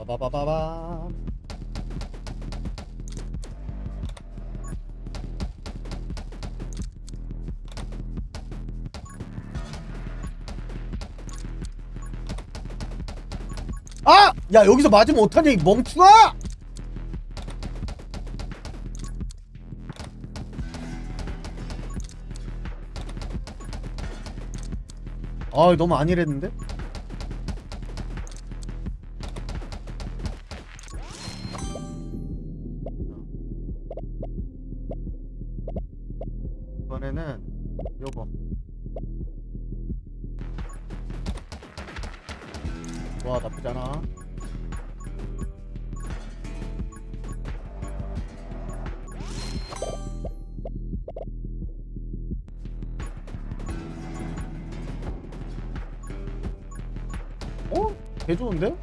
빠바바바바. 아! 야 여기서 맞으면 어떡하냐 이 멍충아! 아 너무 안일했는데? 어? 개 좋은데?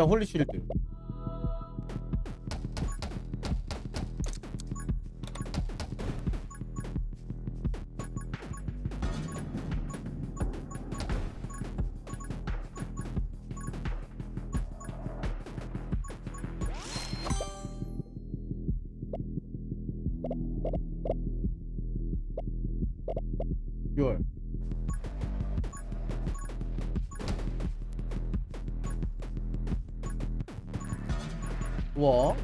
일단 홀리실드. 듀얼 우와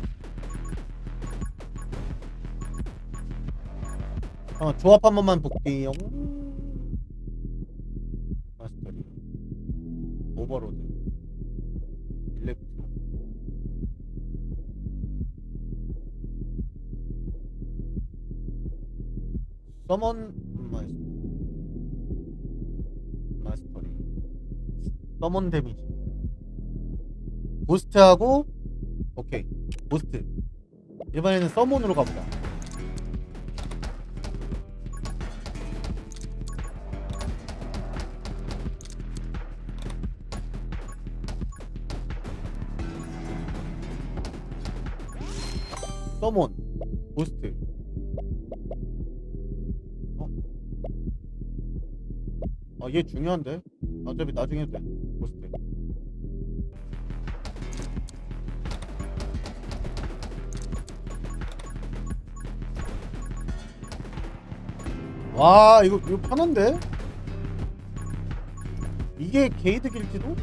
어, 조합 한 번만 볼게요. 마스터리 오버로드. 마스 마스터리 서먼 데미지. 보스트하고 오케이. 보스트. 이번에는 서몬으로 가보자. 서몬 보스트. 어? 아얘 중요한데? 어차피 나중에 돼 와 이거 이거 편한데? 이게 게이드 길지도?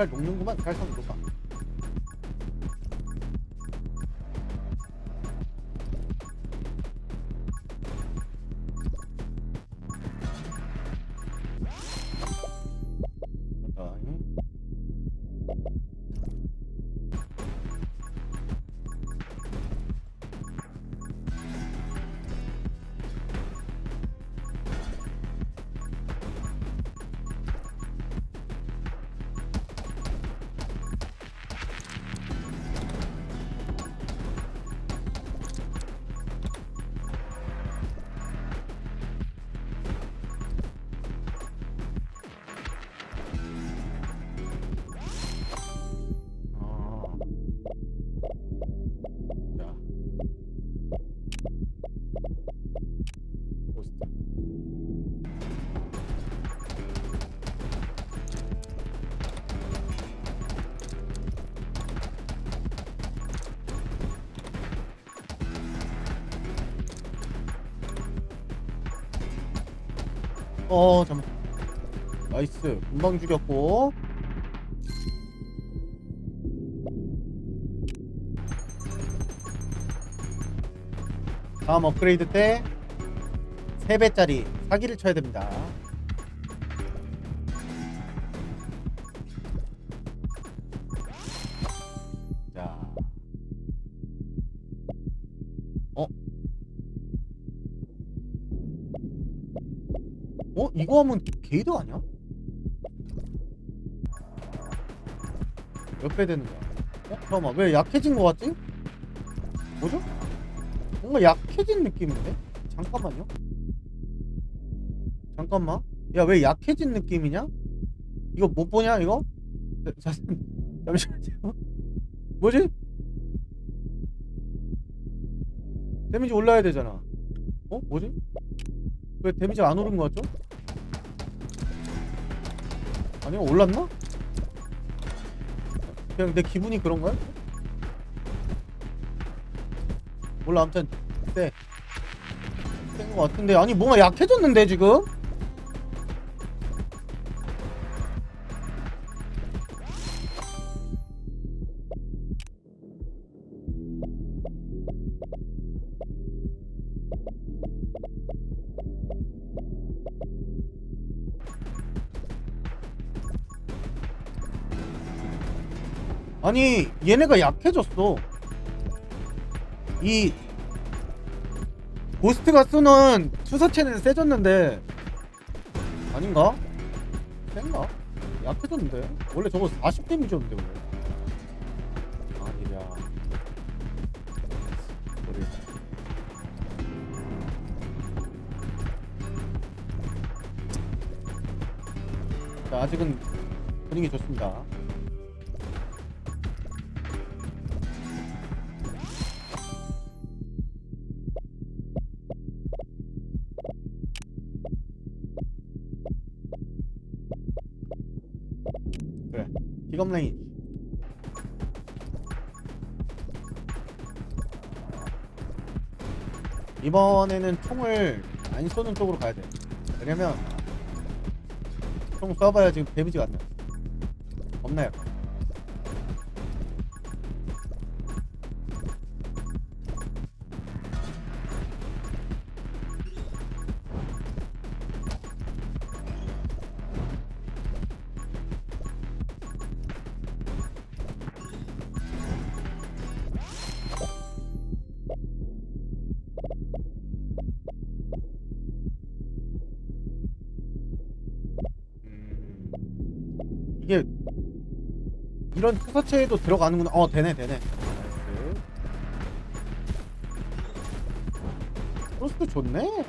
아, 살 녹는구만. 녹아. 됐다. 어 잠깐 나이스. 금방 죽였고. 다음 업그레이드 때 3배짜리 사기를 쳐야 됩니다. 이거 하면 게이드 아니야? 몇 배 되는 거야? 어? 잠깐만 왜 약해진 거 같지? 뭐죠? 뭔가 약해진 느낌인데? 잠깐만요 잠깐만 야 왜 약해진 느낌이냐? 이거 못 보냐 이거? 잠시만요 뭐지? 데미지 올라야 되잖아 어? 뭐지? 왜 데미지 안 오른 거 같죠? 아니요 올랐나? 그냥 내 기분이 그런 거야? 몰라 아무튼 네. 센거 같은데 아니 뭔가 약해졌는데 지금? 아니 얘네가 약해졌어 이 고스트가 쓰는 투사체는 세졌는데 아닌가? 센가? 약해졌는데? 원래 저거 40 데미지였는데 원래 그래 자 아직은 분위기 좋습니다 검랭이 이번에는 총을 안 쏘는 쪽으로 가야 돼. 왜냐면 총 쏴봐야 지금 데미지가 안 나. 겁나 약해 이런 투사체에도 들어가는구나. 어 되네 되네. 프로스트 좋네.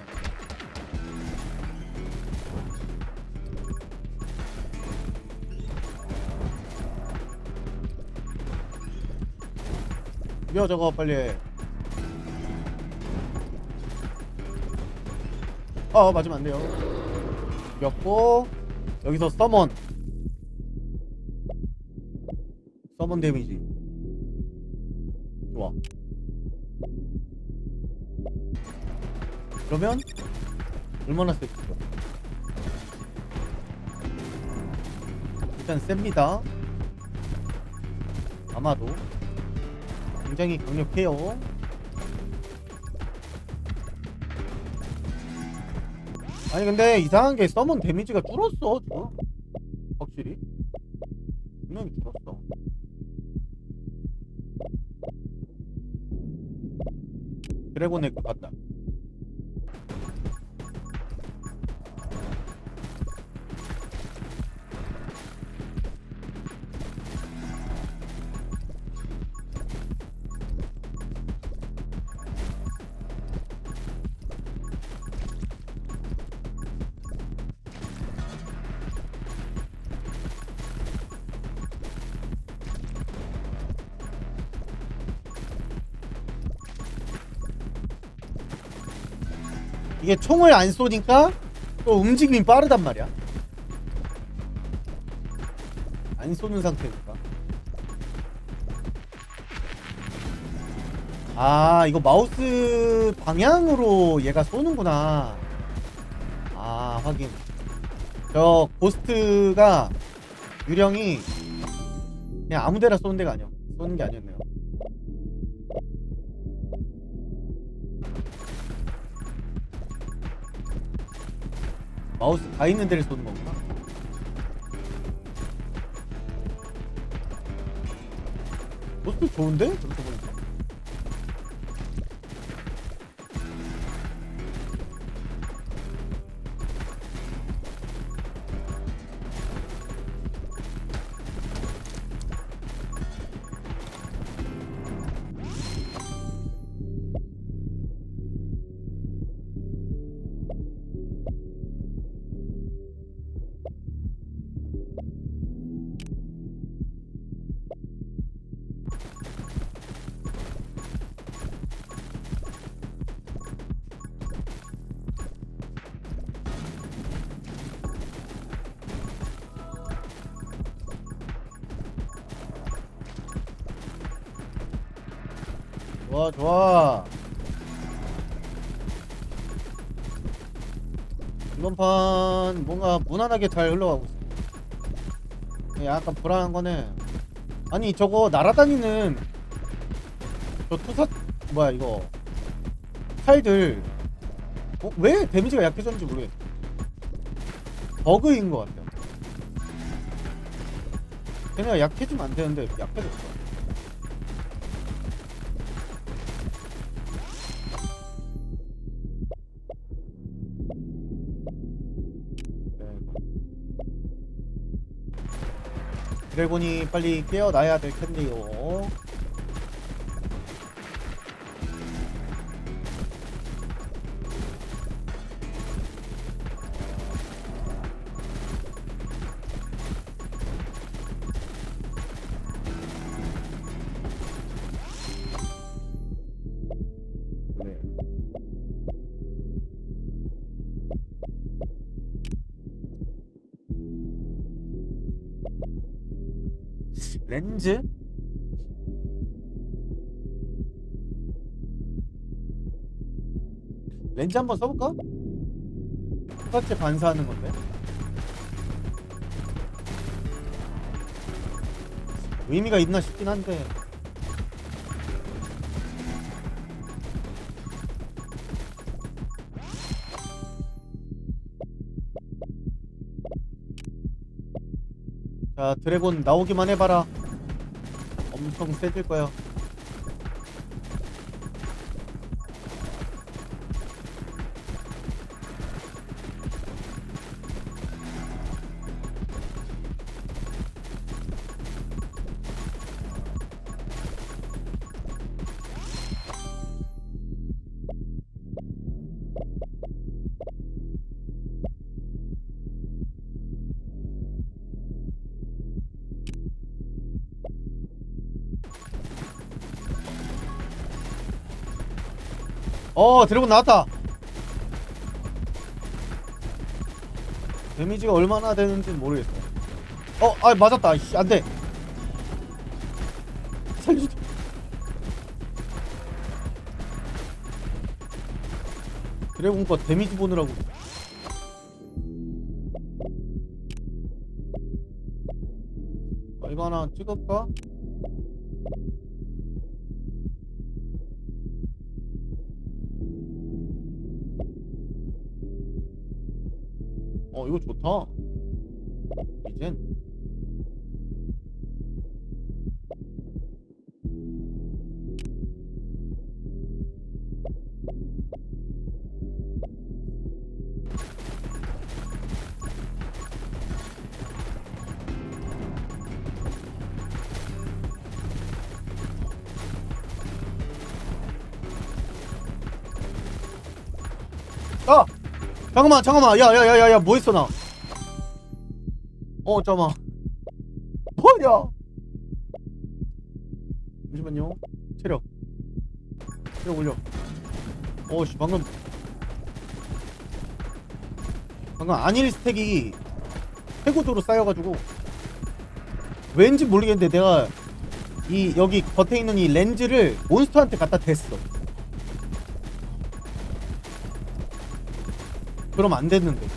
이겨 저거 빨리. 어 맞으면 안 돼요. 이겼고 여기서 서먼 서먼 데미지. 좋아. 그러면 얼마나 셌어? 일단 셉니다. 아마도 굉장히 강력해요. 아니 근데 이상한 게 서먼 데미지가 줄었어 지금 드래곤 에그 갔다 이게 총을 안 쏘니까 또 움직임이 빠르단 말이야. 안 쏘는 상태니까. 아, 이거 마우스 방향으로 얘가 쏘는구나. 아, 확인. 저 고스트가 유령이 그냥 아무데나 쏘는 데가 아니야. 쏘는 게 아니었네 마우스 가 있는 데를 쏘는 거구나. 모습 좋은데? 좋아 좋아. 이번 판 뭔가 무난하게 잘 흘러가고 있어. 약간 불안한 거는 아니 저거 날아다니는 저 투사 뭐야 이거. 칼들. 어? 왜 데미지가 약해졌는지 모르겠어. 버그인 것 같아요. 걔네가 약해지면 안 되는데 약해졌어 드래곤이 빨리 깨어나야 될 텐데요. 렌즈? 렌즈 한번 써볼까? 똑같이 반사하는 건데 의미가 있나 싶긴 한데 자 드래곤 나오기만 해봐라 엄청 세질 거야 어 드래곤 나왔다. 데미지가 얼마나 되는지 모르겠어. 어 아 맞았다. 씨, 안돼. 살려줘. 드래곤 거 데미지 보느라고. 아, 이거 하나 찍을까? 이거 좋다 잠깐만 잠깐만 야야야야야 뭐 했어 나 어, 잠깐만. 뭐야? 잠시만요. 체력. 체력 올려. 어, 씨, 방금. 방금 아닐 스택이 최고도로 쌓여가지고. 왠지 모르겠는데 내가 이 여기 겉에 있는 이 렌즈를 몬스터한테 갖다 댔어. 그럼 안 됐는데.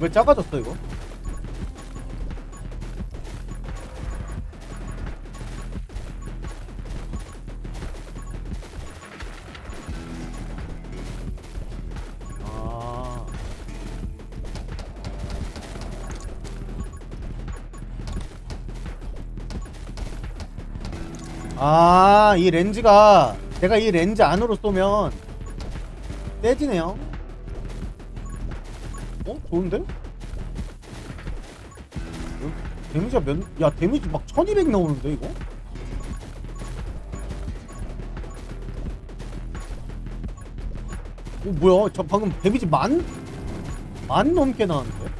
왜 작아졌어 이거? 이 렌즈가 내가 이 렌즈 안으로 쏘면 떼지네요. 어? 좋은데? 어? 데미지가 몇, 야, 데미지 막 1200 나오는데, 이거? 어, 뭐야? 저 방금 데미지 만, 만 넘게 나왔는데?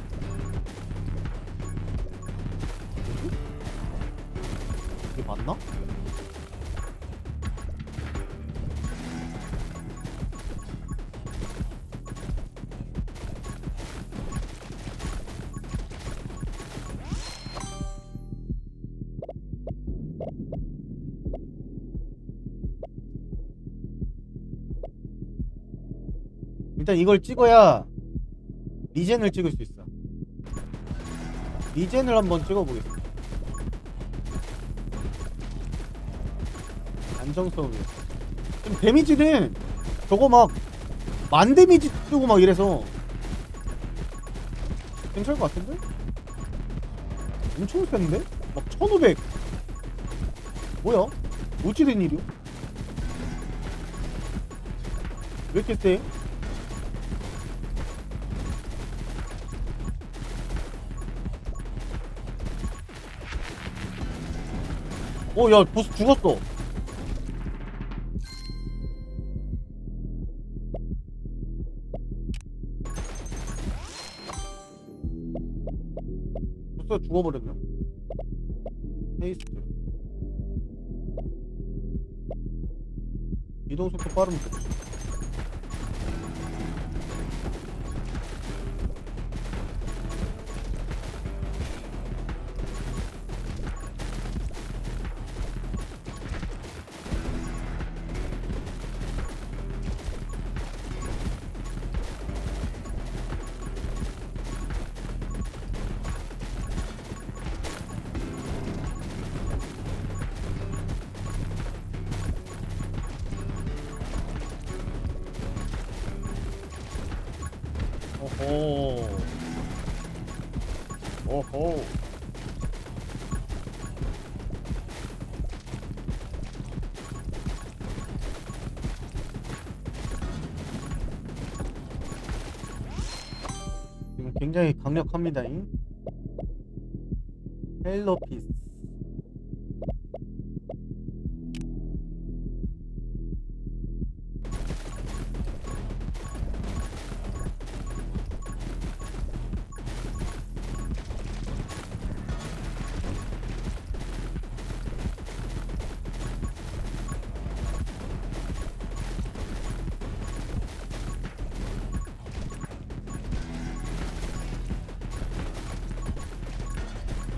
일단 이걸 찍어야 리젠을 찍을 수 있어. 리젠을 한번 찍어보겠습니다. 안정성을 위해서. 지금 데미지는 저거 막 만 데미지 뜨고 막 이래서 괜찮을 것 같은데? 엄청 센데? 막 1500. 뭐야? 어찌 된 일이야? 왜 이렇게 세? 어, 야, 보스 죽었어. 보스가 죽어버렸네. 헤이스트. 이동 속도 빠르면 좋 오호. 굉장히 강력합니다. 잉 헬로피스.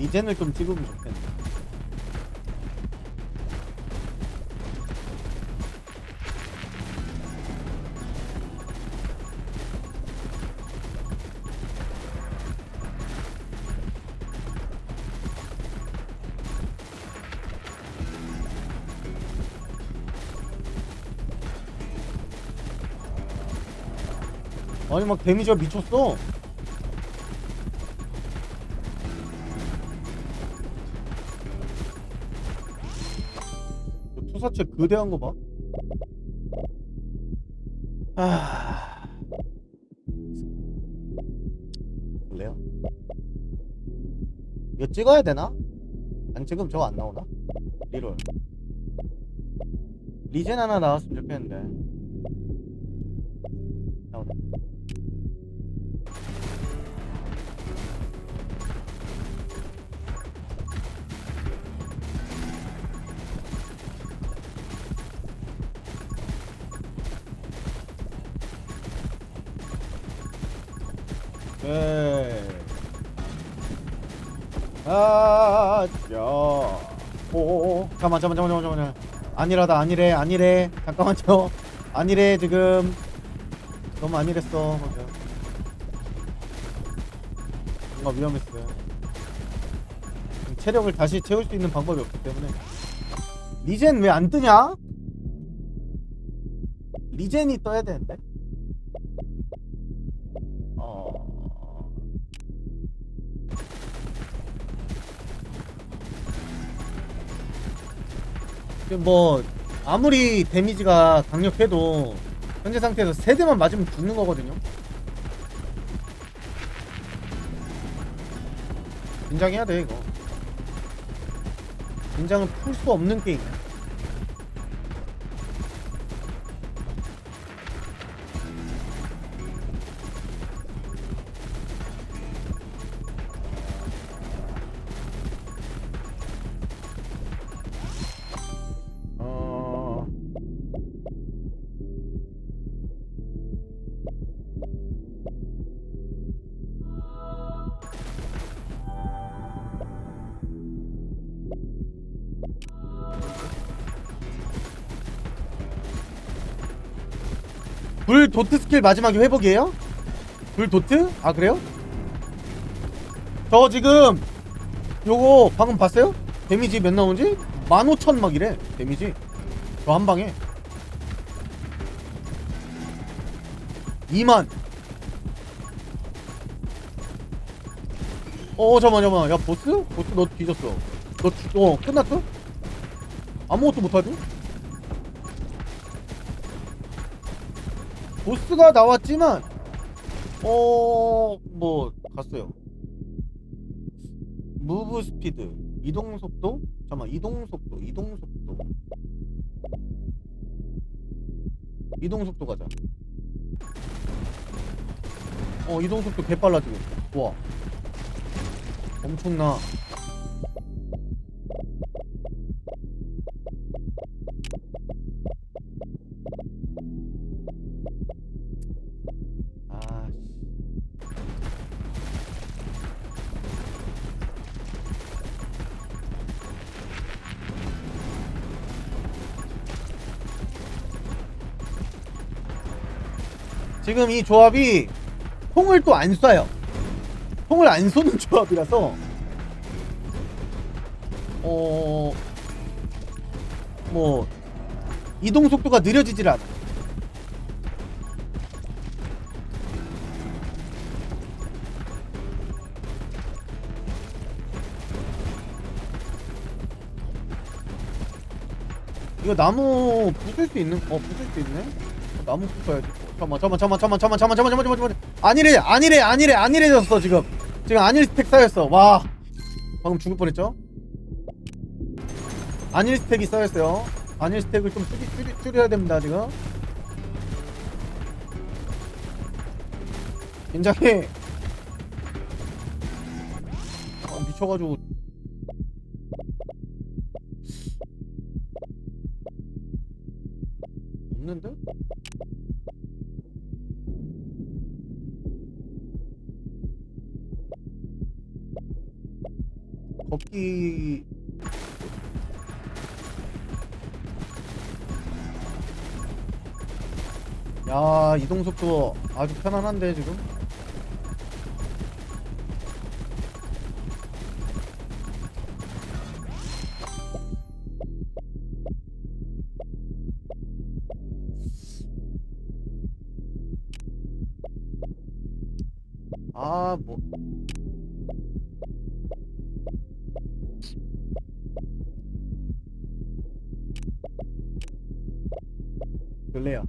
이젠을 좀 찍으면 좋겠네. 아니 막 데미지가 미쳤어. 그 투사체 그대한 거 봐. 아. 그래요? 이거 찍어야 되나? 안 찍으면 저거 안 나오나? 리롤. 리젠 하나 나왔으면 좋겠는데. 잠깐만, 잠깐만, 잠깐만, 잠깐만. 아니라다, 아니래, 아니래. 잠깐만요. 아니래, 지금. 너무 아니랬어. 맞아. 뭔가 위험했어요. 체력을 다시 채울 수 있는 방법이 없기 때문에 리젠 왜 안 뜨냐? 리젠이 떠야 되는데. 뭐 아무리 데미지가 강력해도 현재 상태에서 세 대만 맞으면 죽는 거거든요. 긴장해야 돼 이거. 긴장을 풀 수 없는 게임. 어... 도트 스킬 마지막에 회복이에요? 불 도트? 아 그래요? 저 지금 요거 방금 봤어요? 데미지 몇 나오는지? 15,000 막 이래 데미지 저 한 방에 2만 어 잠깐만 잠깐만 야 보스? 보스 너 뒤졌어 너 뒤- 어, 끝났어? 아무것도 못하지? 보스가 나왔지만 어 뭐 갔어요. 무브 스피드 이동 속도? 잠깐 이동 속도 이동 속도. 이동 속도 가자. 어 이동 속도 개 빨라 지금 와. 엄청나 지금 이 조합이 콩을 또 안 쏴요. 콩을 안 쏘는 조합이라서 어... 뭐 이동 속도가 느려지질 않아. 이거 나무 부술 수 있는 어 부술 수 있네. 어, 나무 부숴야지. 잠깐만 잠깐만 잠깐만 잠깐만 잠깐만 잠깐만 잠깐만 아니래 아니래 아니래 아니래졌어 지금. 지금 아닐 스택 쌓였어. 와. 방금 죽을 뻔했죠? 아닐 스택이 쌓였어요. 아닐 스택을 좀 줄이, 줄이, 줄여야 됩니다 지금. 굉장히. 어, 미쳐가지고. 없는데? 걷기 야 이동 속도 아주 편안한데 지금 별래야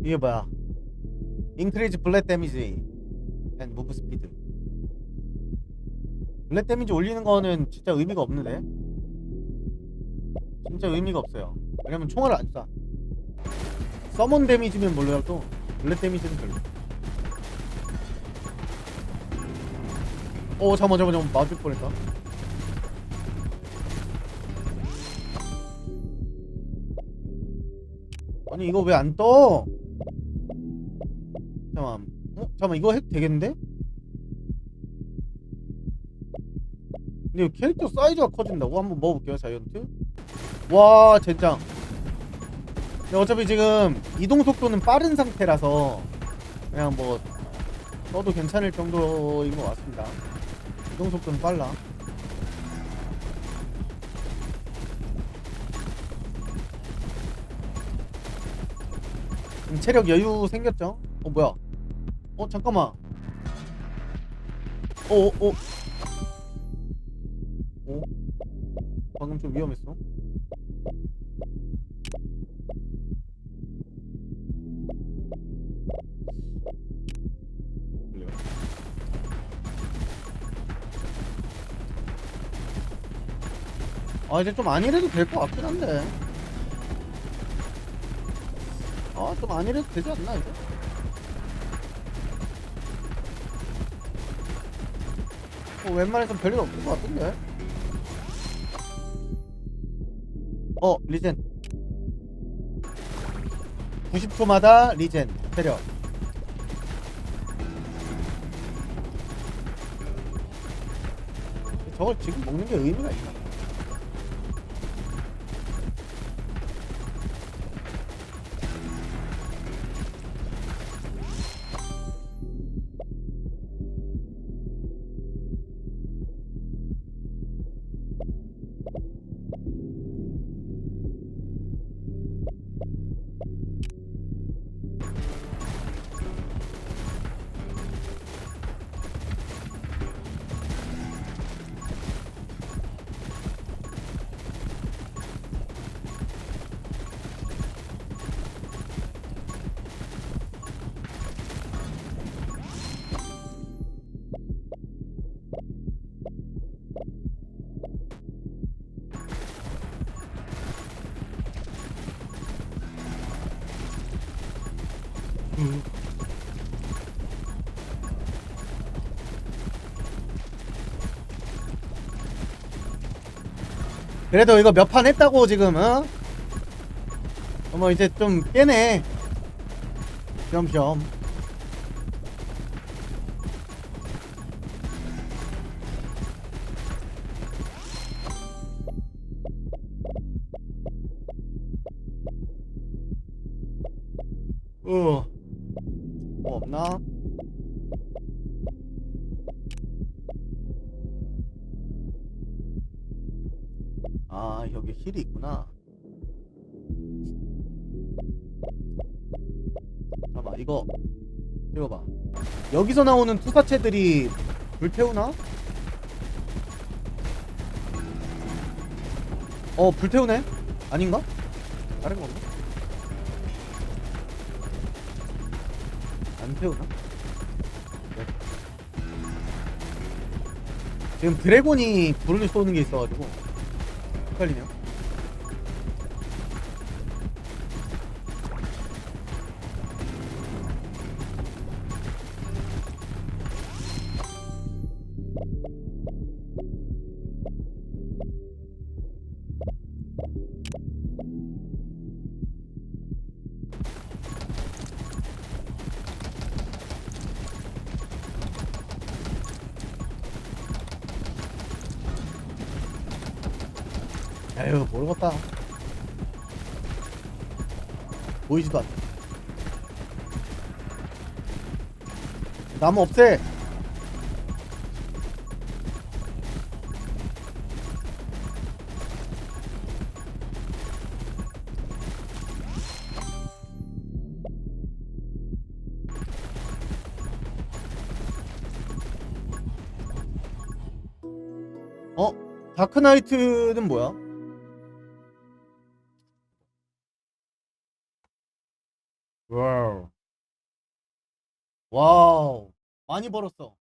이게 뭐야? 인크리즈 블랙 데미지 앤 무브 스피드 블랙 데미지 올리는 거는 진짜 의미가 없는데? 진짜 의미가 없어요. 왜냐면 총알을 안 쏴. 서먼 데미지면 몰라도 블랙 데미지는 별로. 오 잠깐만 잠깐만 잠깐만. 맞을 뻔했다. 아니 이거 왜 안 떠? 잠깐만. 잠깐만 이거 해도 되겠는데? 근데 캐릭터 사이즈가 커진다고? 한번 먹어볼게요 자이언트 와 젠장 어차피 지금 이동 속도는 빠른 상태라서 그냥 뭐 써도 괜찮을 정도인 것 같습니다 이동 속도는 빨라 음, 체력 여유 생겼죠? 어 뭐야? 어 잠깐만. 어 어. 어. 어? 방금 좀 위험했어. 아 이제 좀 안이래도 될 것 같긴 한데. 아, 좀 아니래도 되지 않나, 이거? 뭐, 웬만해선 별일 없을 것 같은데? 어, 리젠. 90초마다 리젠, 체력. 저걸 지금 먹는 게 의미가 있나? 그래도 이거 몇 판 했다고 지금 어? 어머 이제 좀 깨네 점점 어. 뭐 없나? 힐이 있구나 잠깐만 이거 찍어봐 여기서 나오는 투사체들이 불 태우나? 어 불 태우네? 아닌가? 다른 건가? 안 태우나? 네. 지금 드래곤이 불을 쏘는 게 있어가지고 헷갈리네요. 에휴 모르겠다 보이지도 않네 나무 없애 어? 다크나이트는 뭐야? 많이 벌었어.